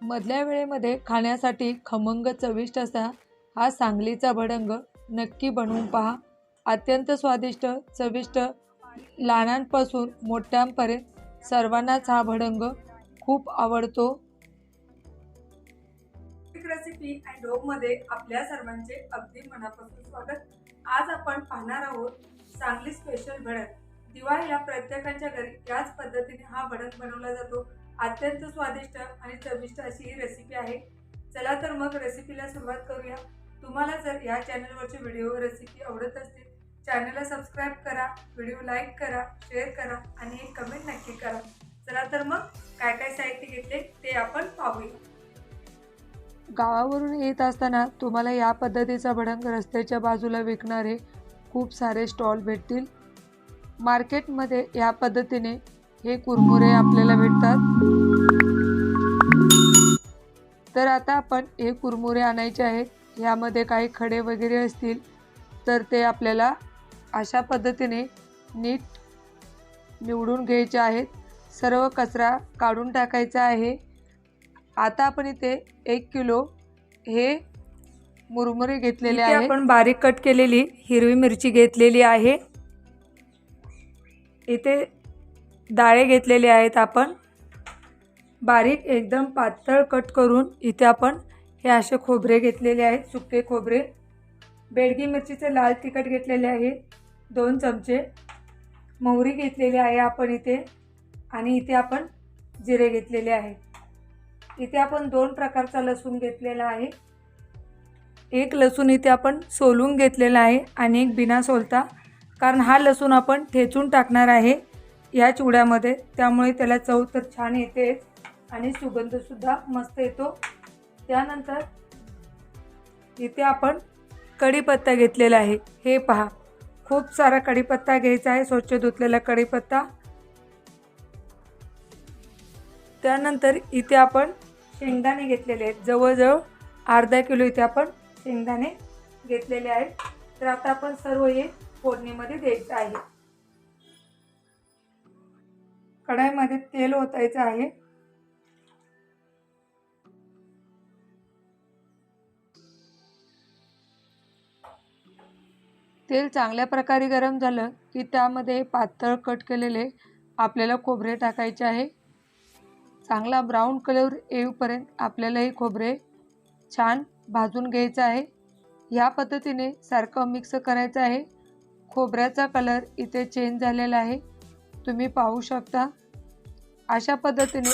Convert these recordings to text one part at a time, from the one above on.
मधल्या वेळेमध्ये खाण्यासाठी खमंग चविष्ट असा हा सांगलीचा भडंग नक्की बनवून पहा. अत्यंत स्वादिष्ट चविष्ट लहानांपासून मोठ्यांपर्यंत सर्वांनाच हा भडंग खूप आवडतो. रेसिपी अँडमध्ये आपल्या सर्वांचे अगदी मनापासून स्वागत. आज आपण पाहणार आहोत सांगली स्पेशल भडंग. दिवाळीला प्रत्येकाच्या घरी याच पद्धतीने हा भडंग बनवला जातो. अत्यंत स्वादिष्ट आणि चविष्ट अशी ही रेसिपी आहे. चला तर मग रेसिपीला सुरुवात करूया. तुम्हाला जर या चॅनलवरचे व्हिडिओ रेसिपी आवडत असतील चॅनलला सबस्क्राईब करा व्हिडिओ लाईक करा शेअर करा आणि एक कमेंट नक्की करा. चला तर मग काय काय साहित्य घेतले ते आपण पाहूया. गावावरून येत असताना तुम्हाला या पद्धतीचा भडंग रस्त्याच्या बाजूला विकणारे खूप सारे स्टॉल भेटतील. मार्केटमध्ये या पद्धतीने हे कुरमुरे आपल्याला भेटतात. तर आता आपण हे कुरमुरे आणायचे आहेत. यामध्ये काही खडे वगैरे असतील तर ते आपल्याला अशा पद्धतीने नीट निवडून घ्यायचे आहेत. सर्व कचरा काढून टाकायचा आहे. आता आपण इथे एक किलो हे मुरमुरे घेतलेले आहेत. आपण बारीक कट केलेली हिरवी मिरची घेतलेली आहे. इथे डाळे घेतलेले आहेत आपण. बारीक एकदम पातळ कट करून इथे आपण हे असे खोबरे घेतलेले आहेत सुके खोबरे. बेडगी मिरचीचे लाल तिखट घेतलेले आहे दोन चमचे. मोहरी घेतलेली आहे आपण इथे आणि इथे आपण जिरे घेतलेले आहे. इथे आपण दोन प्रकारचा लसूण घेतलेला आहे. एक लसूण इथे आपण सोलून घेतलेला आहे आणि एक बिना सोलता. कारण हा लसूण आपण ठेचून टाकणार आहे. या चिवड्यामध्ये. त्यामुळे त्याला चव तर छान येते आणि सुगंधसुद्धा मस्त येतो. त्यानंतर इथे आपण कढीपत्ता घेतलेला आहे. हे पहा खूप सारा कढीपत्ता घ्यायचा आहे. स्वच्छ धुतलेला कढीपत्ता. त्यानंतर इथे आपण शेंगदाणे घेतलेले आहेत. जवळजवळ अर्धा किलो इथे आपण शेंगदाणे घेतलेले आहेत. तर आता आपण सर्व हे फोडणीमध्ये द्यायचं आहे. कढाईमध्ये तेल ओतायचं आहे. तेल चांगल्या प्रकारे गरम झालं की त्यामध्ये पातळ कट केलेले आपल्याला खोबरे टाकायचे आहे. चांगला ब्राऊन कलर येऊपर्यंत आपल्याला हे खोबरे छान भाजून घ्यायचं आहे. ह्या पद्धतीने सारखं मिक्स करायचं आहे. खोबऱ्याचा कलर इथे चेंज झालेला आहे. तुम्ही पाहू शकता. अशा पद्धतीने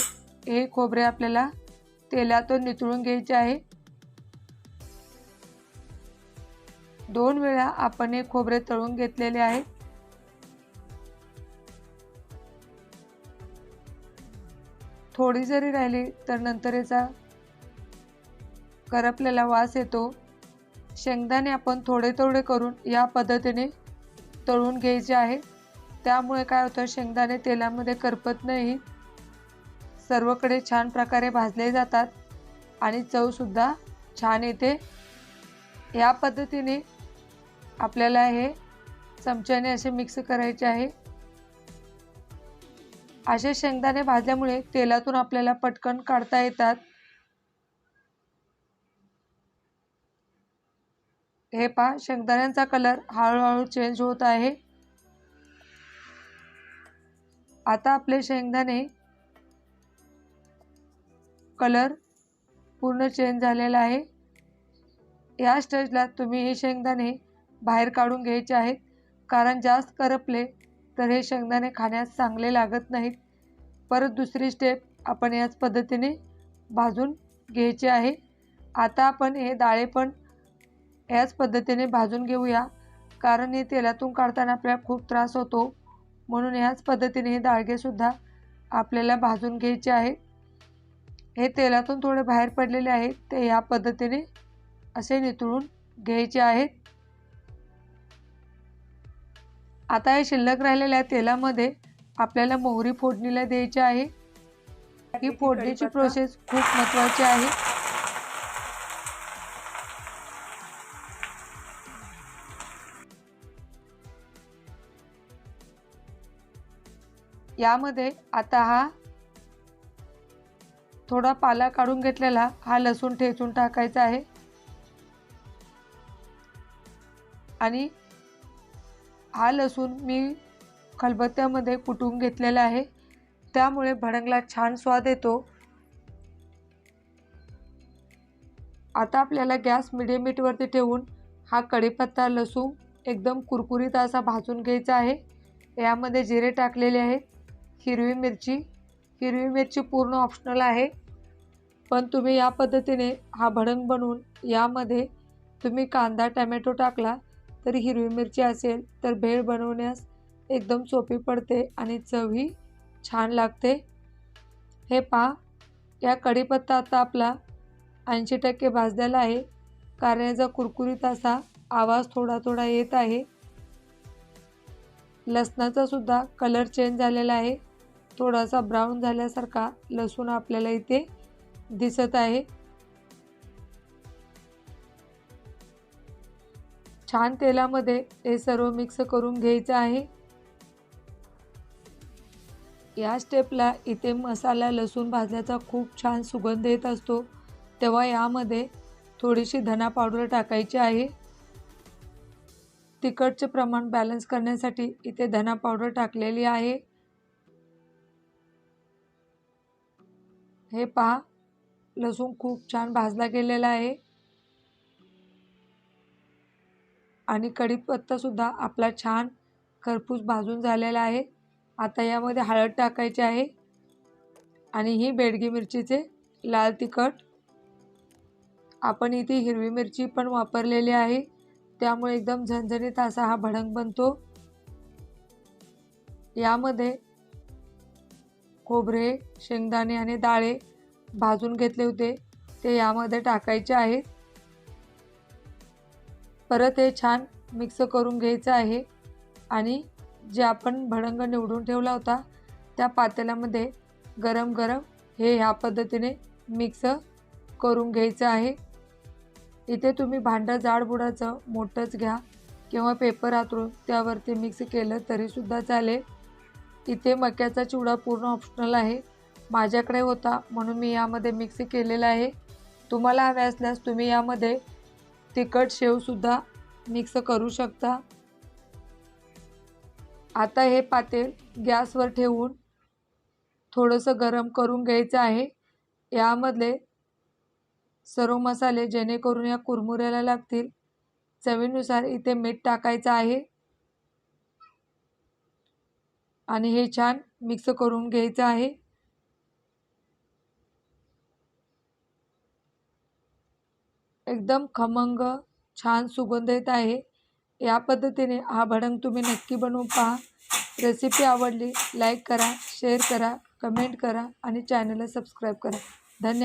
हे खोबरे आपल्याला तेलातून नितळून घ्यायचे आहे. दोन वेळा आपण हे खोबरे तळून घेतलेले आहे. थोडी जरी राहिली तर नंतर याचा करपलेला वास येतो. शेंगदाणे आपण थोडे थोडे करून या पद्धतीने तळून घ्यायचे आहे. त्यामुळे काय होतं शेंगदाणे तेलामध्ये करपत नाही. सर्वकडे छान प्रकारे भाजले जातात आणि चवसुद्धा छान येते. या पद्धतीने आपल्याला हे चमच्याने असे मिक्स करायचे आहे. असे शेंगदाणे भाजल्यामुळे तेलातून आपल्याला पटकन काढता येतात. हे पहा शेंगदाण्यांचा कलर हळूहळू चेंज होत आहे. आता आपले शेंगदाणे कलर पूर्ण चेंज झालेला आहे. या स्टेजला तुम्ही हे शेंगदाणे बाहेर काढून घ्यायचे आहेत. कारण जास्त करपले तर हे शेंगदाणे खाण्यास चांगले लागत नाहीत. परत दुसरी स्टेप आपण याच पद्धतीने भाजून घ्यायचे आहे. आता आपण हे डाळे पण याच पद्धतीने भाजून घेऊया. कारण हे तेलातून काढताना आपल्याला खूप त्रास होतो. म्हणून याच पद्धतीने हे डाळगेसुद्धा आपल्याला भाजून घ्यायचे आहेत. हे तेलातून थोडे बाहेर पडलेले आहेत. ते या पद्धतीने असे नितळून घ्यायचे आहेत. आता हे शिल्लक राहिलेल्या तेलामध्ये आपल्याला मोहरी फोडणीला द्यायची आहे. ही फोडणीची. प्रोसेस खूप महत्त्वाची आहे. यामध्ये आता हा थोडा पाला काढून घेतलेला हा लसूण ठेचून टाकायचा आहे. आणि हा लसूण मी खलबत्त्यामध्ये कुटून घेतलेला आहे. त्यामुळे भडंगला छान स्वाद येतो. आता आपल्याला गॅस मिडियम मीटवरती ठेवून हा कढीपत्ता लसूण एकदम कुरकुरीत असा भाजून घ्यायचा आहे. यामध्ये जिरे टाकलेले आहेत हिरवी मिरची हिरवी मिरची पूर्ण ऑप्शनल आहे. पण तुम्ही या पद्धतीने हा भडंग बनवून यामध्ये तुम्ही कांदा टॅमॅटो टाकला तरी हिरवी मिरची असेल तर भेळ बनवण्यास एकदम सोपी पडते आणि चवही छान लागते. हे पहा या कढीपत्ता आता आपला ऐंशी टक्के भाजलेला आहे. कारण याचा कुरकुरीत असा आवाज थोडा थोडा येत आहे. लसणाचा सुद्धा कलर चेंज झालेला आहे. थोडासा ब्राऊन झाल्यासारखा लसूण आपल्याला इथे दिसत आहे. छान तेलामध्ये हे सर्व मिक्स करून घ्यायचं आहे. या स्टेपला इथे मसाला लसूण भाजल्याचा खूप छान सुगंध येत असतो. तेव्हा यामध्ये थोडीशी धना पावडर टाकायची आहे. तिखटचे प्रमाण बॅलन्स करण्यासाठी इथे धना पावडर टाकलेली आहे. हे पहा लसूण खूप छान भाजला गेलेला आहे. आणि कढीपत्तासुद्धा आपला छान खरपूस भाजून झालेला आहे. आता यामध्ये हळद टाकायची आहे. आणि ही बेडगी मिरचीचे लाल तिखट. आपण इथे हिरवी मिरची पण वापरलेली आहे. त्यामुळे एकदम झणझणीत असा हा भडंग बनतो. यामध्ये खोबरे शेंगदाणे आणि डाळे भाजून घेतले होते. ते यामध्ये टाकायचे आहेत. परत हे छान मिक्स करून घ्यायचं आहे. आणि जे आपण भडंग निवडून ठेवला होता त्या पातेल्यामध्ये गरम गरम हे ह्या पद्धतीने मिक्स करून घ्यायचं आहे. इथे तुम्ही भांडं जाडबुडाचं मोठंच घ्या किंवा पेपर हातरून त्यावरती मिक्स केलं तरीसुद्धा चालेल. इथे मक्याचा चिवडा पूर्ण ऑप्शनल आहे. माझ्याकडे होता म्हणून मी यामध्ये मिक्स केलेला आहे. तुम्हाला हवे असल्यास तुम्ही यामध्ये तिखट शेवसुद्धा मिक्स करू शकता. आता हे पातेल गॅसवर ठेवून थोडंसं गरम करून घ्यायचं आहे. यामधले सर्व मसाले जेणेकरून या कुरमुऱ्याला लागतील. चवीनुसार इथे मीठ टाकायचं आहे. आणि हे छान मिक्स करून घ्यायचं आहे. एकदम खमंग छान सुगंध येत आहे. या पद्धतीने हा भडंग तुम्ही नक्की बनवून पहा. रेसिपी आवडली लाईक करा शेअर करा कमेंट करा आणि चॅनलला सबस्क्राईब करा. धन्यवाद.